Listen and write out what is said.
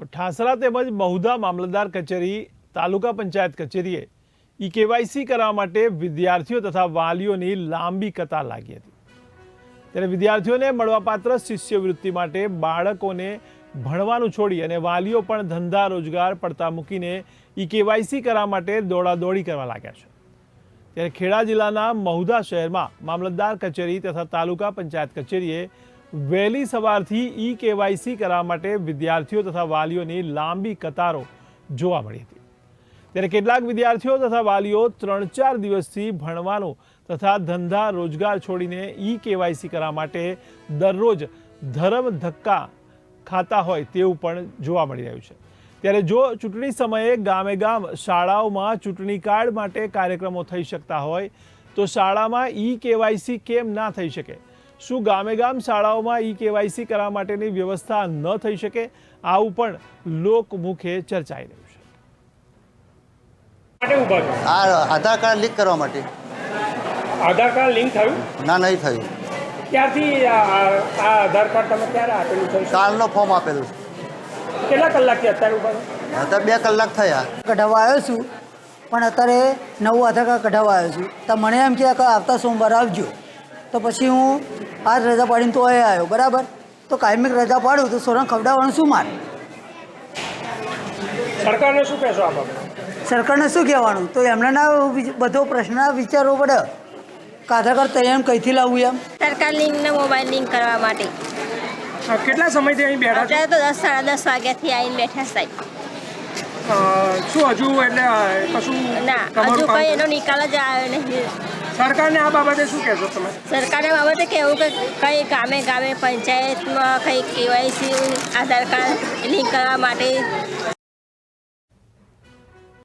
તો ઠાસરા તેમજ બહુધા મામલતદાર કચેરી, તાલુકા પંચાયત કચેરીએ ઈ કેવાયસી કરવા માટે વિદ્યાર્થીઓ તથા વાલીઓની લાંબી કતાર લાગી હતી. ત્યારે વિદ્યાર્થીઓને મળવાપાત્ર શિષ્યવૃત્તિ માટે બાળકોને ભણવાનું છોડી અને વાલીઓ પણ ધંધા રોજગાર પડતા મૂકીને ઈ કેવાયસી કરવા માટે દોડાદોડી કરવા લાગ્યા છે. ત્યારે ખેડા જિલ્લાના મહુધા શહેરમાં મામલતદાર કચેરી તથા તાલુકા પંચાયત કચેરીએ વહેલી સવારથી ઈ કેવાયસી કરાવવા માટે વિદ્યાર્થીઓ તથા વાલીઓની લાંબી કતારો જોવા મળી હતી. ત્યારે કેટલાક વિદ્યાર્થીઓ તથા વાલીઓ ત્રણ ચાર દિવસથી ભણવાનો તથા ધંધા રોજગાર છોડીને ઈ કેવાયસી કરાવવા માટે દરરોજ ધરમ ધક્કા ખાતા હોય તેવું પણ જોવા મળી રહ્યું છે. ત્યારે જો ચૂંટણી સમયે ગામે ગામ શાળાઓમાં ચૂંટણી કાર્ડ માટે કાર્યક્રમો થઈ શકતા હોય, તો શાળામાં ઈ કેવાયસી કેમ ના થઈ શકે? શું ગામે ગામ શાળાઓમાં ઈ કેવાયસી કરવા માટેની વ્યવસ્થા ન થઈ શકે? આવું પણ લોકમુખે ચર્ચાઈ રહ્યું છે. આધાર કાર્ડ લીક કરવા માટે. આધાર કાર્ડ લિંક થયું? ના નહીં થયું. ક્યાંથી આ આધાર કાર્ડ તમે ક્યારે આપેલું છે કાલનો ફોર્મ આપેલું કેટલા કલાકથી અત્યારે ઊભા અત્યારે બે કલાક થયા. કઢાવવા આવ્યો છું પણ અત્યારે નવું આધાર કાર્ડ કઢાવવા આવ્યો છું. તો મને એમ કે આવતા સોમવારે આવજો. તો પછી હું આજ રજા પાડીને તો એ આવ્યો બરાબર? તો કાયમિક રજા પાડું તો સોરણ ખવડાવવાનું શું મારે સરકારને શું કહેશો આ સરકારને શું કહેવાનું? તો એમને ના બધો પ્રશ્ન વિચારવો પડે. કે આધાર એમ તૈયાર કંઈથી લાવવું એમ? સરકાર લિંકને મોબાઈલ લિંક કરવા માટે. કેટલા સમયથી અહીં બેઠા છો? અત્યારે તો દસ સાડા દસ વાગ્યાથી આવીને બેઠા સાહેબ. શું હજુ એટલે કશું ના હજુ કંઈ એનો નિકાલ જ આવ્યો નહીં. સરકારને આ બાબતે શું કહેશો તમે? સરકારને બાબતે કેવું કે કંઈ ગામે ગામે પંચાયતમાં કંઈ કેવાયસી આધાર કાર્ડ લિંક કરવા માટે